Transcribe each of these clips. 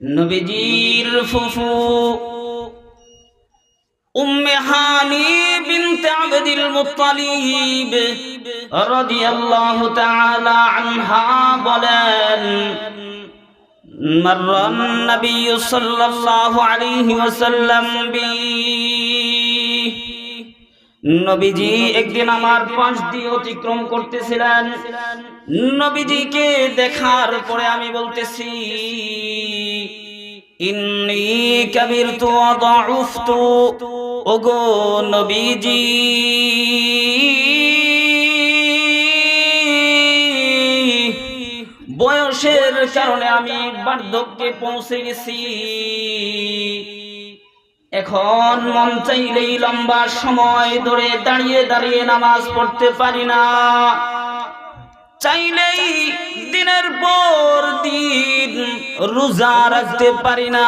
নবীজির ফুফু উম্মে হানি বিনতে আবদিল মুত্তালিব রাদিয়াল্লাহু তাআলা আনহা বলেন مر النبي صلى الله عليه وسلم بي নবীজি একদিন আমার পাশ দিয়ে অতিক্রম করতেছিলেন। নবীজিকে দেখার পরে আমি বলতেছি, ইন্নি ওগো নবীজি, বয়সের কারণে আমি বার্ধক্যে পৌঁছে গেছি। এখন মন চাইলেই লম্বা সময় ধরে দাঁড়িয়ে দাঁড়িয়ে নামাজ পড়তে পারি না। চাইলেই দিনের পর দিন রোজা রাখতে পারি না।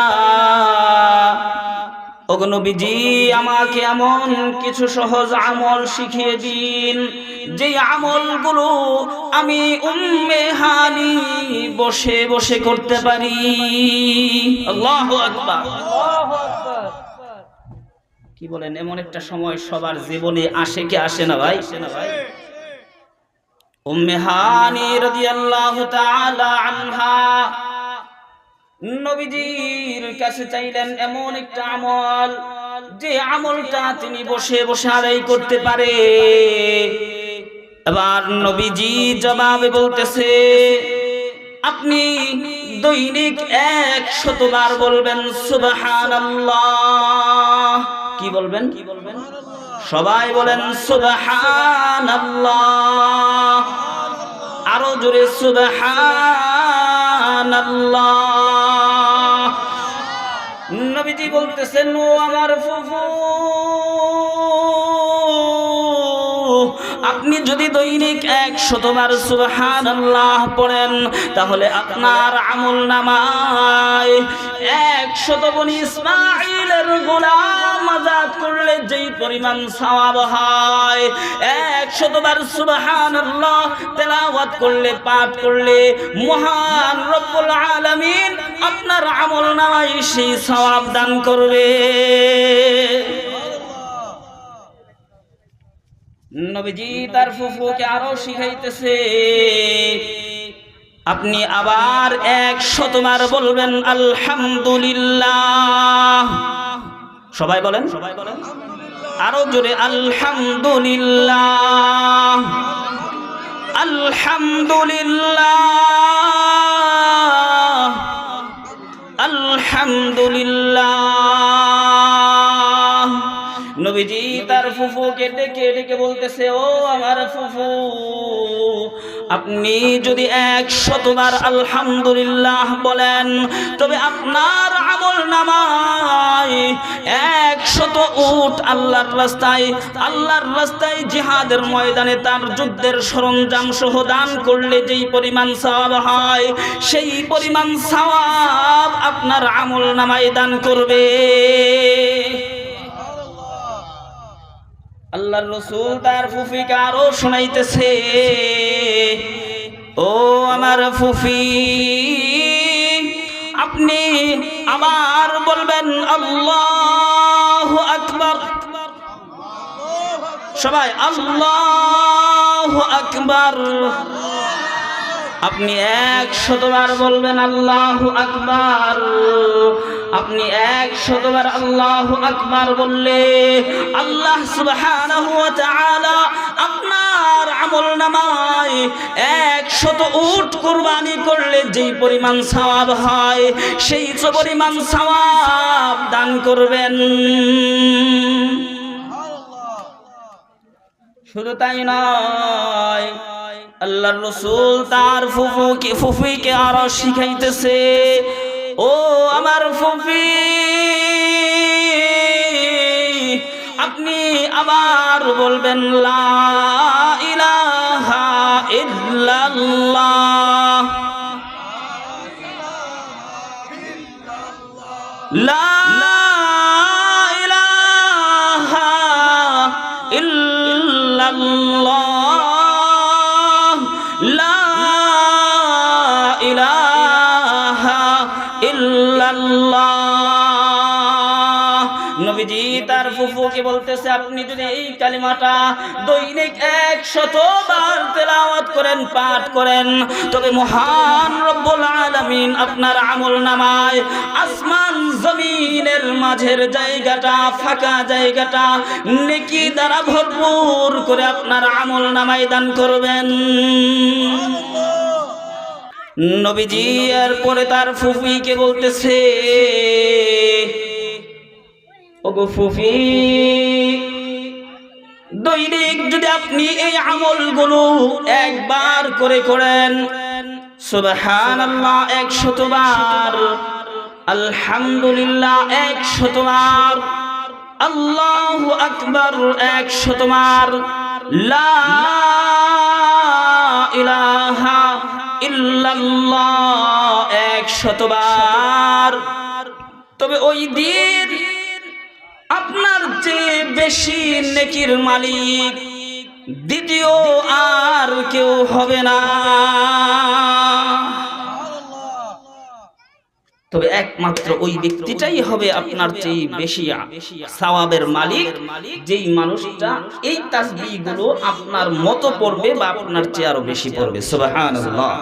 অগ্নবীজি আমাকে এমন কিছু সহজ আমল শিখিয়ে দিন যে আমলগুলো আমি উম্মে হানি বসে বসে করতে পারি। আল্লাহু আকবার। কি বলেন, এমন একটা সময় সবার জীবনে আসে কি আসে না ভাই? আসে না ভাই উম্মে হানি রাদিয়াল্লাহু তাআলা আনহা নবীজির কাছে চাইলেন এমন একটা আমল, যে আমলটা তিনি বসে বসে আদায় করতে পারে। এবার নবীজি জবাবে বলতেছে, আপনি দৈনিক এক শতবার বলবেন সুবহানাল্লাহ। কি বলবেন? সবাই বলেন সুবহানাল্লাহ। আরও জোরে সুবহানাল্লাহ। নবীজি বলতেছেন ও আমার ফুফু। আপনি যদি দৈনিক এক শতবার সুবহান আল্লাহ পড়েন, তাহলে আপনার আমল নামায় এক শত বনি ইসমাইলের গোলাম আজাদ করলে যেই পরিমাণ সওয়াব হয় এক শতবার সুবহান আল্লাহ তেলাওয়াত করলে, পাঠ করলে মহান রব্বুল আলামিন আপনার আমল নামায় সেই সওয়াব দান করবে। নবীজি তার ফুফুকে আরও শিখাইতেছে। আপনি আবার এক শতবার বলবেন, আলহামদুলিল্লাহ। সবাই বলেন সবাই বলেন, আরও জোরে, আলহামদুলিল্লাহ। আলহামদুলিল্লাহ। আলহামদুলিল্লাহ। নবীজি ফুফুকে ডেকে ডেকে বলতেছে, ও আমার ফুফু, আপনি যদি এক শতবার আলহামদুলিল্লাহ বলেন, তবে আপনার আমল নামায় এক শত উট আল্লাহর রাস্তায় আল্লাহর রাস্তায় জিহাদের ময়দানে তার যুদ্ধের সরঞ্জাম সহ দান করলে যেই পরিমাণ সওয়াব হয়, সেই পরিমাণ সওয়াব আপনার আমল নামায় দান করবে। আল্লাহর রসুল তার ফুফিকে আরও শোনাইতেছে, ও আমার ফুফি, আপনি আবার বলবেন, আল্লাহ আকবর। সবাই, আল্লাহ আকবার। আপনি এক শতবার বলবেন, আল্লাহ আকবার। আপনি এক শতবার আল্লাহ আকবার বললে, আল্লাহ তাআলা আপনার আমল নামায় এক শত উট কুরবানি করলে যেই পরিমাণ সওয়াব হয়, সেই পরিমাণ সওয়াব দান করবেন। শুধু তাই নয়, আল্লাহর রসুল তার ফুফুকে ফুফিকে আরও শিখাইতেছে ও আমার ফুফি আপনি আবার বলবেন লা ইলাহা ইল্লাল্লাহ। লা ইলাহা ইল্লাল্লাহ। নবীজি তার ফুফুকে বলতেছে, আপনি যদি এই কালিমাটা দৈনিক একশত বার তেলাওয়াত করেন, পাঠ করেন, তবে মহান রব্বুল আলামিন আপনার আমল নামায় আসমান জমিনের মাঝের জায়গাটা, ফাঁকা জায়গাটা, নেকি দ্বারা ভরপুর করে আপনার আমল নামায় দান করবেন। নবীজি এরপরে তার ফুফিকে বলতেছে ওগো ফুফি দৈনিক যদি আপনি এই আমলগুলো একবার করে করেন, সুবহানাল্লাহ একশতবার, আলহামদুলিল্লাহ একশতবার, আল্লাহু আকবার একশতবার, লা ইলাহা ইল্লাল্লাহ একশতবার। তবে ওই দিন আপনার চেয়ে বেশি নেকির মালিক দ্বিতীয় আর কেউ হবে না। তবে একমাত্র ওই ব্যক্তিটাই হবে আপনার চেয়ে বেশি সাওয়াবের মালিক, যেই মানুষটা এই তাসবিহগুলো আপনার মতো পড়বে বা আপনার চেয়ে আরও বেশি পড়বে। সুবহানাল্লাহ।